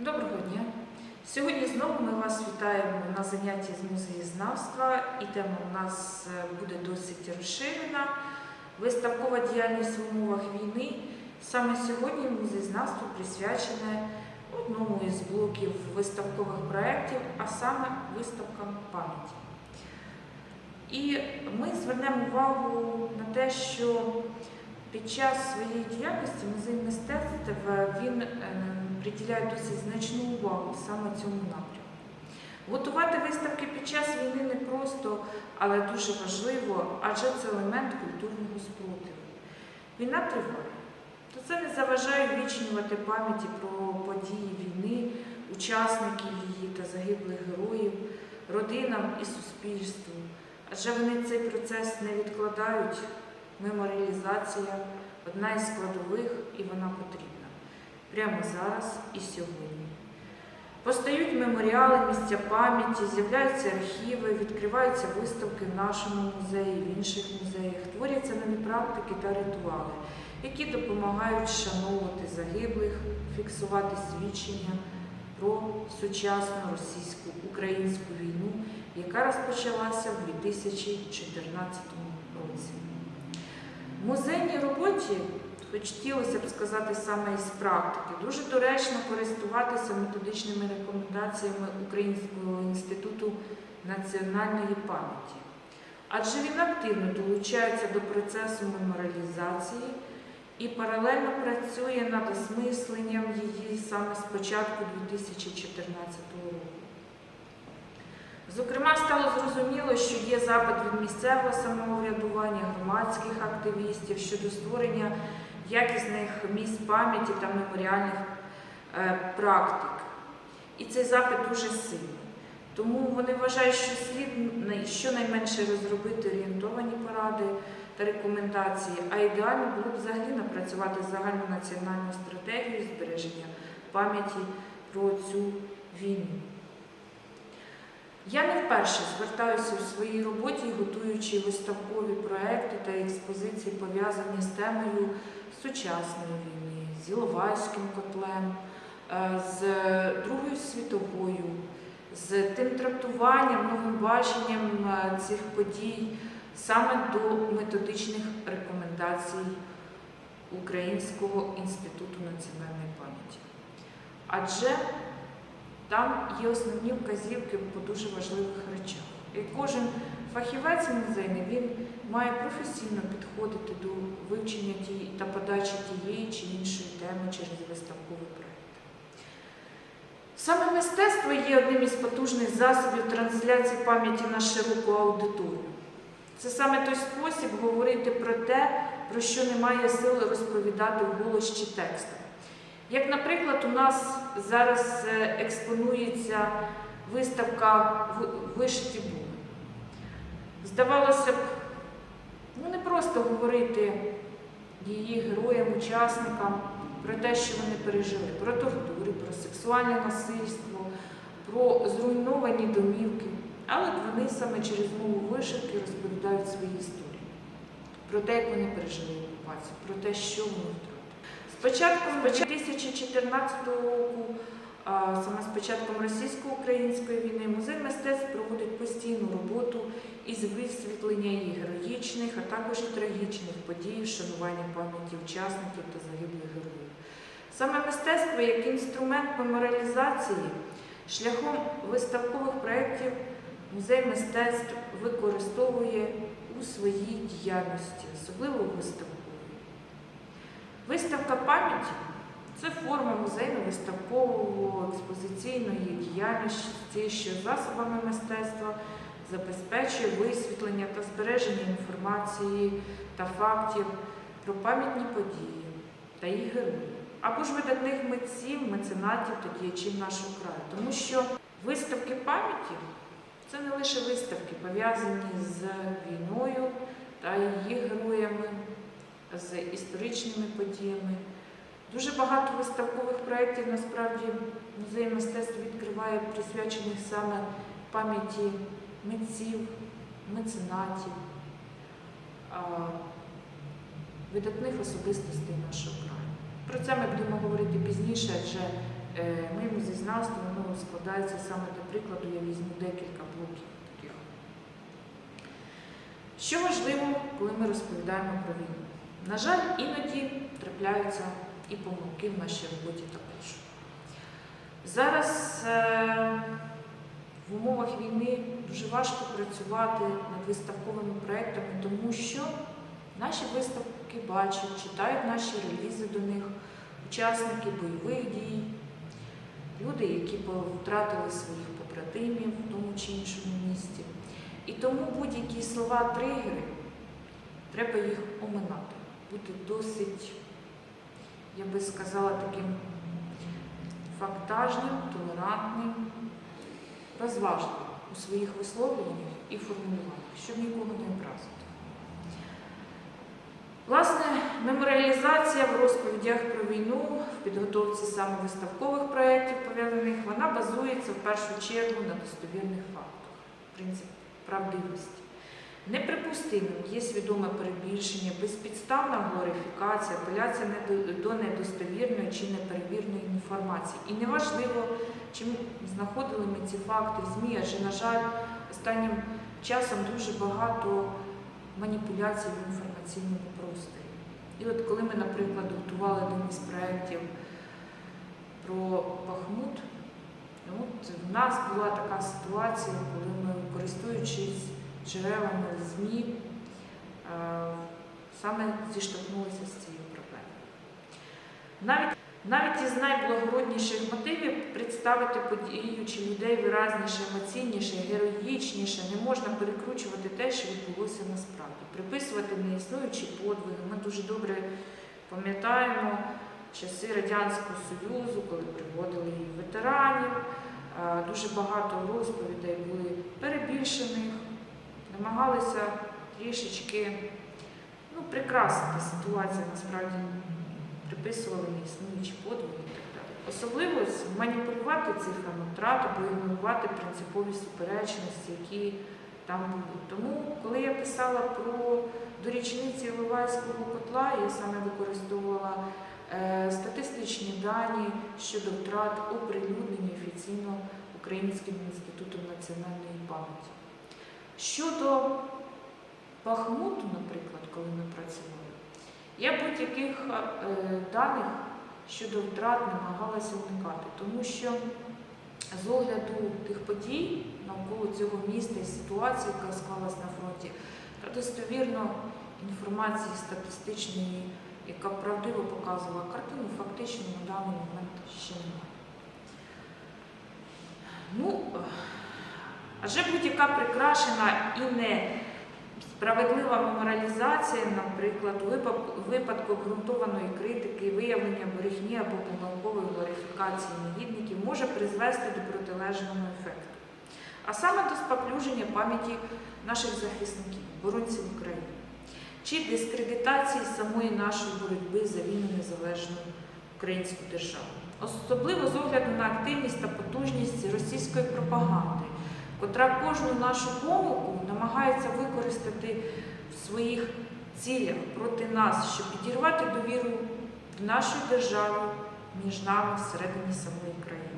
Доброго дня! Сьогодні знову ми вас вітаємо на занятті з музеєзнавства, і тема у нас е, буде досить розширена. Виставкова діяльність в умовах війни. Саме сьогодні музеєзнавство присвячене одному із блоків виставкових проєктів, а саме виставкам пам'яті. І ми звернемо увагу на те, що під час своєї діяльності музей мистецтв він приділяє досить значну увагу саме цьому напрямку. Готувати виставки під час війни не просто, але дуже важливо, адже це елемент культурного спротиву. Війна триває, то це не заважає ввічнювати пам'яті про події війни, учасників її та загиблих героїв, родинам і суспільству. Адже вони цей процес не відкладають. Меморіалізація одна із складових і вона потрібна прямо зараз і сьогодні. Постають меморіали, місця пам'яті, з'являються архіви, відкриваються виставки в нашому музеї, в інших музеях, творяться нові практики та ритуали, які допомагають шановувати загиблих, фіксувати свідчення про сучасну російську українську війну, яка розпочалася в 2014 році. В музейній роботі хотілося б сказати саме із практики, дуже доречно користуватися методичними рекомендаціями Українського інституту національної пам'яті, адже він активно долучається до процесу меморіалізації і паралельно працює над осмисленням її саме з початку 2014 року. Зокрема, стало зрозуміло, що є запит від місцевого самоврядування, громадських активістів щодо створення якісних місць пам'яті та меморіальних е, практик. І цей запит дуже сильний. Тому вони вважають, що слід щонайменше розробити орієнтовані поради та рекомендації, а ідеально було б взагалі напрацювати загальну національну стратегію збереження пам'яті про цю війну. Я не вперше звертаюся у своїй роботі, готуючи виставкові проекти та експозиції, пов'язані з темою сучасної війни, з Іловайським котлем, е, з Другою світовою, з тим трактуванням, новим баченням е, цих подій саме до методичних рекомендацій Українського інституту національної пам'яті. Адже там є основні вказівки по дуже важливих речах. І кожен фахівець музейний він має професійно підходити до вивчення та подачі тієї чи іншої теми через виставковий проєкт. Саме мистецтво є одним із потужних засобів трансляції пам'яті на широку аудиторію. Це саме той спосіб говорити про те, про що немає сили розповідати вголос чи текстом. Як, наприклад, у нас зараз е, експонується виставка Вишиті були. Здавалося б, ну не просто говорити її героям, учасникам про те, що вони пережили, про тортури, про сексуальне насильство, про зруйновані домівки. Але вони саме через мову вишивки розповідають свої історії, про те, як вони пережили окупацію, про те, що вони втратили. Спочатку, з 2014 року, саме з початком російсько-української війни, музей мистецтв проводить постійну роботу із висвітлення її героїчних, а також і трагічних подій, вшанування пам'яті учасників та загиблих героїв. Саме мистецтво як інструмент меморіалізації шляхом виставкових проєктів музей мистецтв використовує у своїй діяльності, особливо виставковій. Виставка пам'яті це форма музейно-виставкового експозиційної діяльності, що засобами мистецтва забезпечує висвітлення та збереження інформації та фактів про пам'ятні події та їх героїв, або ж видатних митців, меценатів та діячів нашого краю. Тому що виставки пам'яті це не лише виставки, пов'язані з війною та її героями з історичними подіями. Дуже багато виставкових проєктів насправді музей мистецтв відкриває присвячених саме пам'яті митців, меценатів, видатних особистостей нашого краю. Про це ми будемо говорити пізніше, адже Е, Моє музеєзнавство воно складається саме до прикладу, я візьму декілька блоків таких. Що важливо, коли ми розповідаємо про війну? На жаль, іноді трапляються і помилки в нашій роботі також. Зараз е, в умовах війни дуже важко працювати над виставковими проектами, тому що наші виставки бачать, читають наші релізи до них, учасники бойових дій, люди, які втратили своїх побратимів в тому чи іншому місті. І тому будь-які слова тригери треба їх оминати, бути досить, я би сказала, таким фактажним, толерантним, розважним у своїх висловлюваннях і формулюваннях, щоб нікого не образити. Власне, меморіалізація в розповідях про війну, в підготовці саме виставкових проєктів пов'язаних, вона базується в першу чергу на достовірних фактах. Принцип правдивості. Неприпустимим є свідоме перебільшення, безпідставна глорифікація, апеляція до недостовірної чи неперевірної інформації. І неважливо, чим знаходили ми ці факти в ЗМІ, адже, на жаль, останнім часом дуже багато маніпуляцій в інформаційному просторі. І от коли ми, наприклад, готували один із проєктів про Бахмут, от в нас була така ситуація, коли ми, користуючись джерелами ЗМІ, е, саме зіштовхнулися з цією проблемою. Навіть, навіть із найблагородніших мотивів представити подію чи людей виразніше, емоційніше, героїчніше не можна перекручувати те, що відбулося насправді, приписувати неіснуючі подвиги. Ми дуже добре пам'ятаємо часи Радянського Союзу, коли приводили ветеранів. Дуже багато розповідей були перебільшених, намагалися трішечки ну, прикрасити ситуацію, насправді приписували неіснуючі подвиги і так далі. Особливо маніпулювати цифрами втрат або ігнорувати принципові суперечності, які там були. Тому, коли я писала про до річниці Іловайського котла, я саме використовувала е, статистичні дані щодо втрат, оприлюднені офіційно Українським інститутом національної пам'яті. Щодо Бахмуту, наприклад, коли ми працювали, я будь-яких е, даних щодо втрат намагалася уникати, тому що з огляду тих подій навколо цього міста і ситуації, яка склалась на фронті, та достовірно інформації статистичної, яка правдиво показувала картину, фактично на даний момент ще немає. Ну, е, адже будь-яка прикрашена і не справедлива меморалізація, наприклад, випадку обґрунтованої критики, виявлення брехні або помилкової глорифікації негідників може призвести до протилежного ефекту. А саме до споплюження пам'яті наших захисників, боронців України, чи дискредитації самої нашої боротьби за вільну незалежну українську державу. Особливо з огляду на активність та потужність російської пропаганди, котра кожну нашу помилку намагається використати в своїх цілях проти нас, щоб підірвати довіру в нашу державу між нами всередині самої країни.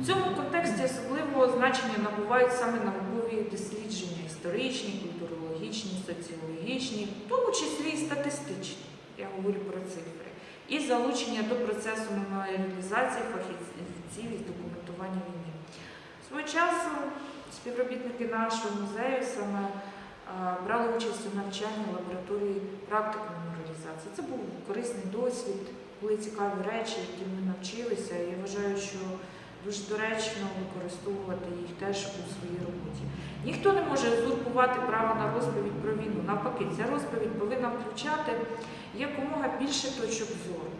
У цьому контексті особливого значення набувають саме наукові дослідження, історичні, культурологічні, соціологічні, в тому числі і статистичні. Я говорю про цифри. І залучення до процесу меморіалізації фахівців із документування війни. Співробітники нашого музею саме брали участь у навчанні лабораторії практики меморіалізації. Це був корисний досвід, були цікаві речі, які ми навчилися. Я вважаю, що дуже доречно використовувати їх теж у своїй роботі. Ніхто не може узурпувати право на розповідь про війну. Навпаки, ця розповідь повинна включати якомога більше точок зору.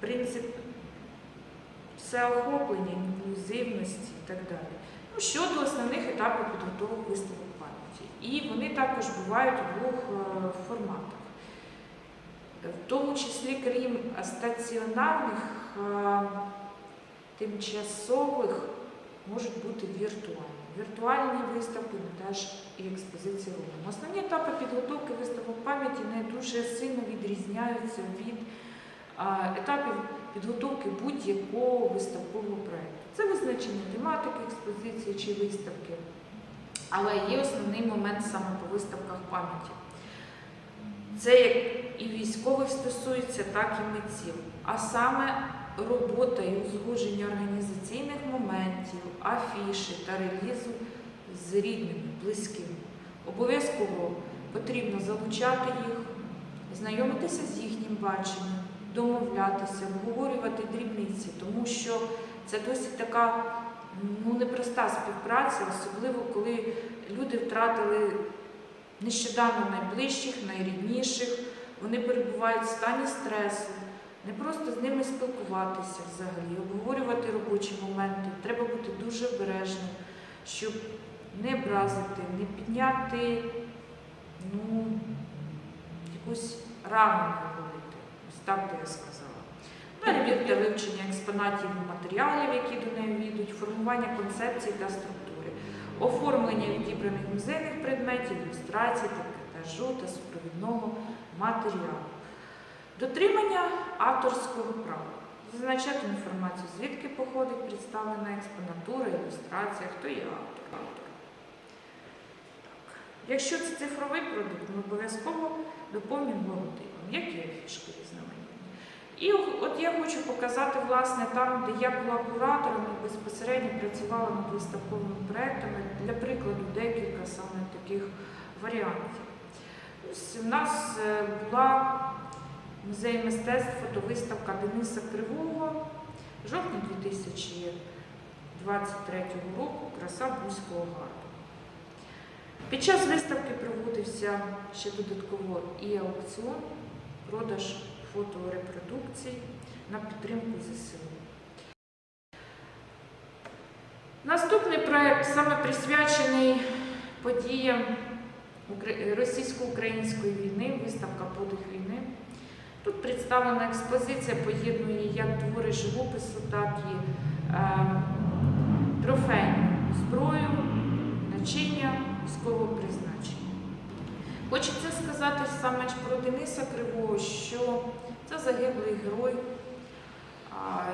Принцип всеохоплення, інклюзивності і так далі. Ну, щодо основних етапів підготовок виставок пам'яті. І вони також бувають у двох е, форматах. В тому числі, крім стаціонарних, е, тимчасових можуть бути віртуальні. Віртуальні виставки, але теж і експозиції робимо. Основні етапи підготовки виставок пам'яті не дуже сильно відрізняються від етапів підготовки будь-якого виставкового проєкту. Це визначення тематики експозиції чи виставки, але є основний момент саме по виставках пам'яті. Це як і військових стосується, так і митців. А саме робота і узгодження організаційних моментів, афіші та релізу з рідними, близькими. Обов'язково потрібно залучати їх, знайомитися з їхнім баченням, домовлятися, обговорювати дрібниці, тому що це досить така ну, непроста співпраця, особливо коли люди втратили нещодавно найближчих, найрідніших, вони перебувають в стані стресу. Не просто з ними спілкуватися взагалі, обговорювати робочі моменти. Треба бути дуже обережним, щоб не образити, не підняти ну, якусь рану Так би я сказала. Перевір та вивчення експонатів і матеріалів, які до неї війдуть, формування концепції та структури, оформлення відібраних музейних предметів, ілюстрацій, трикотажу та супровідного матеріалу. Дотримання авторського права. Зазначати інформацію, звідки походить представлена експонатура, ілюстрація, хто є автор. автор. Якщо це цифровий продукт, ми обов'язково доповнюємо логотипом, як і афішки різноманітні. І от я хочу показати, власне, там, де я була куратором і безпосередньо працювала над виставковими проектами, для прикладу, декілька саме таких варіантів. Ось у нас е, була музей мистецтв фотовиставка Дениса Кривого, жовтня 2023 року, краса Бузького гарду. Під час виставки проводився ще додатково і аукціон, продаж фоторепродукцій на підтримку ЗСУ. Наступний проект саме присвячений подіям російсько-української війни, виставка Подих війни. Тут представлена експозиція, поєднує як твори живопису, так і Хочеться сказати саме про Дениса Кривого, що це загиблий герой,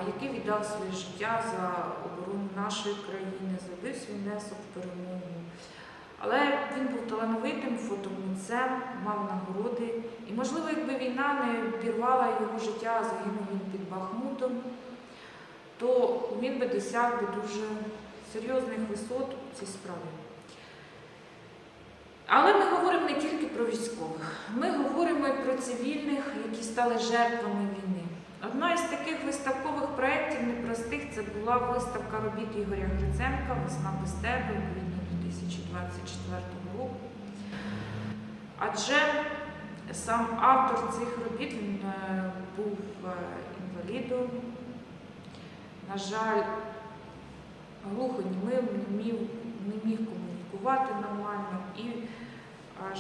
який віддав своє життя за оборону нашої країни, зробив свій внесок в перемогу. Але він був талановитим фотомитцем, мав нагороди. І, можливо, якби війна не обірвала його життя, загинув він під Бахмутом, то він би досяг би дуже серйозних висот у цій справі. Але ми говоримо не тільки про військових, ми говоримо і про цивільних, які стали жертвами війни. Одна із таких виставкових проєктів непростих це була виставка робіт Ігоря Гриценка Весна без тебе у квітні 2024 року. Адже сам автор цих робіт він е, був е, інвалідом, на жаль, глухонімим, не міг, комунікувати нормально, і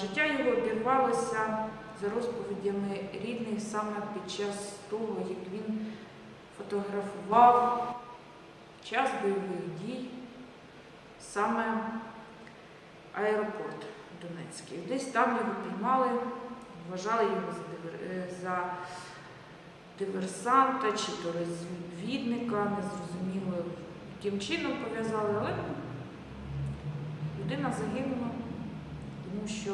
життя його обірвалося за розповідями рідних саме під час того, як він фотографував час бойових дій, саме аеропорт Донецький. Десь там його піймали, вважали його за, е, диверсанта чи то розвідника, незрозуміло яким чином пов'язали, але людина загинула, тому що,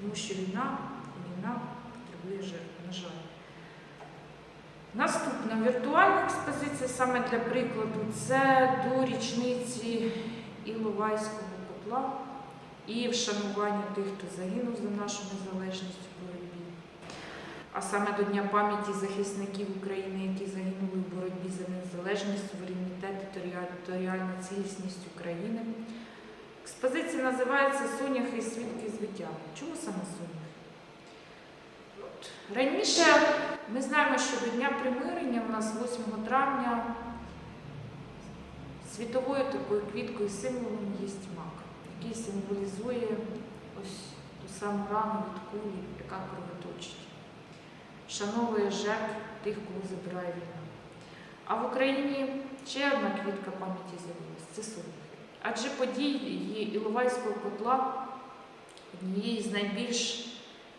тому що війна, війна потребує жертв, на жаль. Наступна віртуальна експозиція саме для прикладу це до річниці Іловайського котла і вшанування тих, хто загинув за нашу незалежність у боротьбі. А саме до Дня пам'яті захисників України, які загинули в боротьбі за незалежність, суверенітет територіальну цілісність України. Експозиція називається Соняхи і свідки звиття. Чому саме соняхи? Раніше ми знаємо, що до Дня примирення у нас 8 травня світовою такою квіткою символом є мак, який символізує ось ту саму рану від кулі, яка кровоточить, шановує жертв тих, кого забирає війна. А в Україні ще одна квітка пам'яті з'явилась це соняхи. Адже події Іловайського котла однієї з найбільш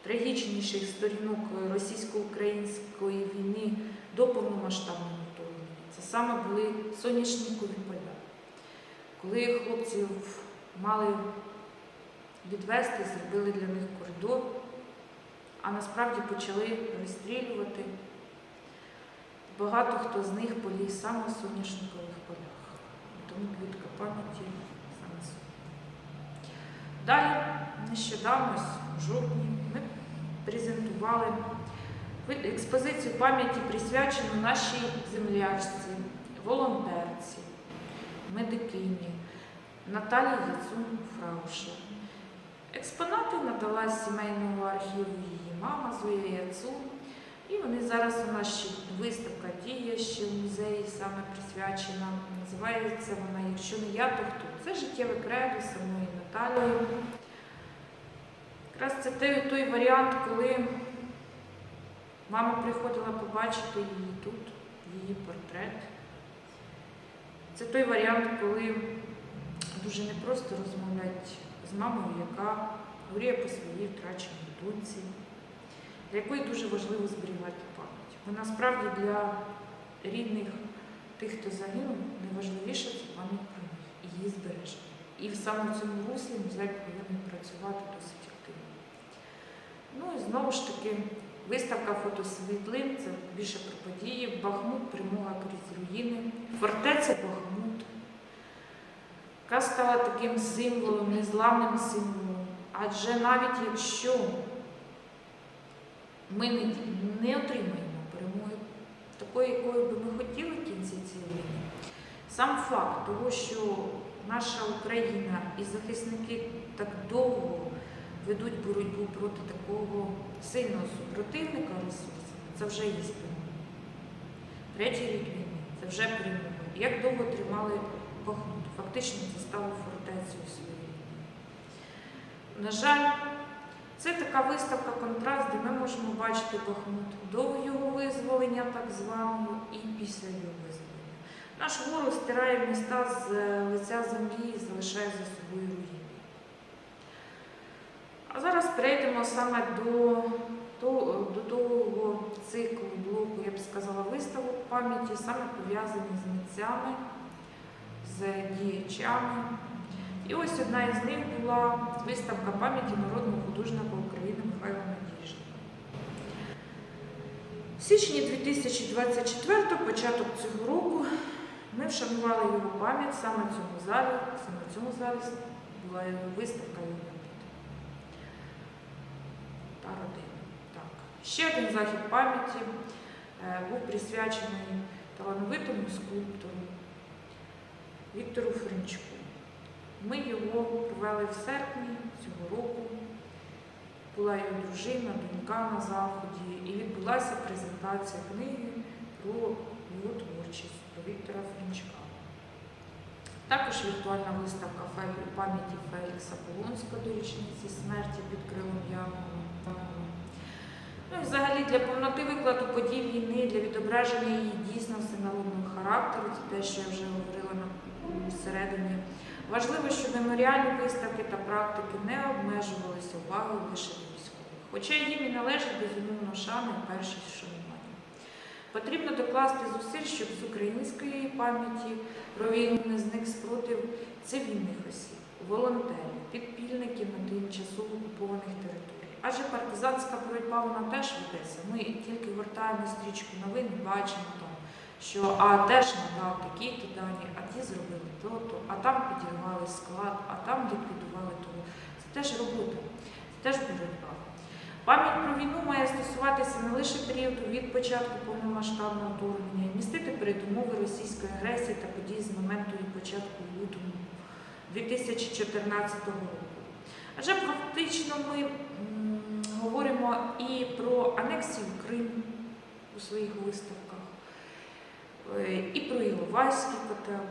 трагічніших сторінок російсько-української війни до повномасштабного вторгнення, це саме були соняшникові поля. Коли хлопців мали відвести, зробили для них коридор, а насправді почали розстрілювати. Багато хто з них поліз саме в соняшникових полях. Тому квітка пам'яті соня. Далі, нещодавно, в жовтні, ми презентували експозицію пам'яті, присвячену нашій землячці, волонтерці, медикині Наталії Яцун Фраушер. Експонати надала з сімейного архіву її мама Зоя Яцун. І вони зараз у нас ще виставка діє ще в музеї, саме присвячена. Називається вона Якщо не я, то хто? Це життєве кредо самої Наталії. Якраз це той, той варіант, коли мама приходила побачити її тут, її портрет. Це той варіант, коли дуже непросто розмовляти з мамою, яка горіє по своїй втраченій доньці, для якої дуже важливо зберігати пам'ять. Бо насправді для рідних тих, хто загинув, найважливіше це пам'ять про них і її збереження. І в саме цьому руслі музей повинен працювати досить активно. Ну і знову ж таки, виставка фотосвітлин це більше про події. Бахмут, примога крізь руїни, фортеця Бахмут, яка стала таким символом, незламним символом. Адже навіть якщо ми не, не отримаємо перемоги такої, якою би ми хотіли в кінці цієї війни, сам факт того, що наша Україна і захисники так довго ведуть боротьбу проти такого сильного супротивника ресурсами, це вже є перемога. Третій рік війни це вже перемога. Як довго тримали Бахмут? Фактично це стало фортецею своєю. На жаль, це така виставка контраст, де ми можемо бачити Бахмут до його визволення, так званого, і після його визволення. Наш ворог стирає міста з е, лиця землі і залишає за собою руїни. А зараз перейдемо саме до, того- до того циклу блоку, я б сказала, виставок пам'яті, саме пов'язані з митцями, з діячами. І ось одна із них була виставка пам'яті народного художника України Михайла Надіжди. В січні 2024, початок цього року, ми вшанували його пам'ять саме в цьому залі. Саме в цьому залі була його виставка його. Та родина. Так. Ще один захід пам'яті е, був присвячений талановитому скульптору Віктору Френчуку. Ми його провели в серпні цього року. Була його дружина, донька на заході, і відбулася презентація книги про його творчість, про Віктора Френчука. Також віртуальна виставка пам'яті Фелікса Полонського до річниці смерті під крилом Янгола. Ну взагалі для повноти викладу подій війни, для відображення її дійсності народного характеру, це те, що я вже говорила на м, всередині. Важливо, щоб меморіальні виставки та практики не обмежувалися увагою лише військових, хоча їм і належить безумовно шани і першість вшанування. Потрібно докласти зусиль, щоб з української пам'яті про війну не зник спротив цивільних осіб, волонтерів, підпільників на тимчасово окупованих територіях. Адже партизанська боротьба вона теж ведеться. Ми тільки гортаємо стрічку новин бачимо там, що а теж надав такі-то дані, а ті зробили то-то, а там підірвали склад, а там ліквідували того. Це теж робота, це теж боротьба. Пам'ять про війну має стосуватися не лише періоду від початку повномасштабного вторгнення, містити передумови російської агресії та подій з моменту її початку у лютому 2014 року. Адже фактично ми говоримо і про анексію Криму у своїх виставках, і про Іловайський котел.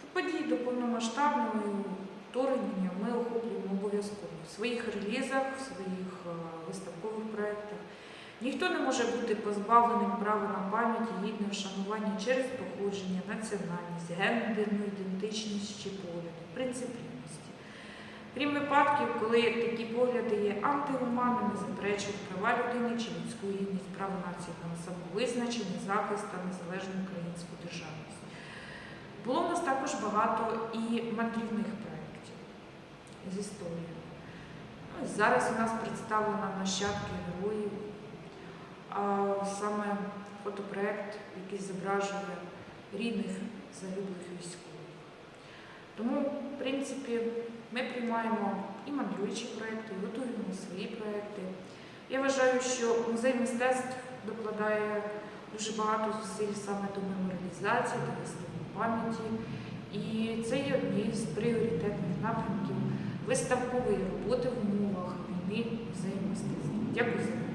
Про події до повномасштабного вторгнення ми охоплюємо обов'язково в своїх релізах, в своїх е, виставкових проєктах. Ніхто не може бути позбавленим права на пам'ять і гідне вшанування через походження, національність, гендерну ідентичність чи погляди, принциплівності. Крім випадків, коли такі погляди є антигуманними, заперечують права людини чи людську гідність, право нації на самовизначення, захист та незалежну українську державність. Було в нас також багато і мандрівних проєктів з історією. Ну, зараз у нас представлено нащадки героїв, а саме фотопроект, який зображує рідних загиблих військових. Тому, в принципі, ми приймаємо і мандруючі проекти, і готуємо свої проекти. Я вважаю, що музей мистецтв докладає дуже багато зусиль саме до меморіалізації та виставки пам'яті. І це є однією з пріоритетних напрямків виставкової роботи в умовах війни музею мистецтва. Дякую за увагу.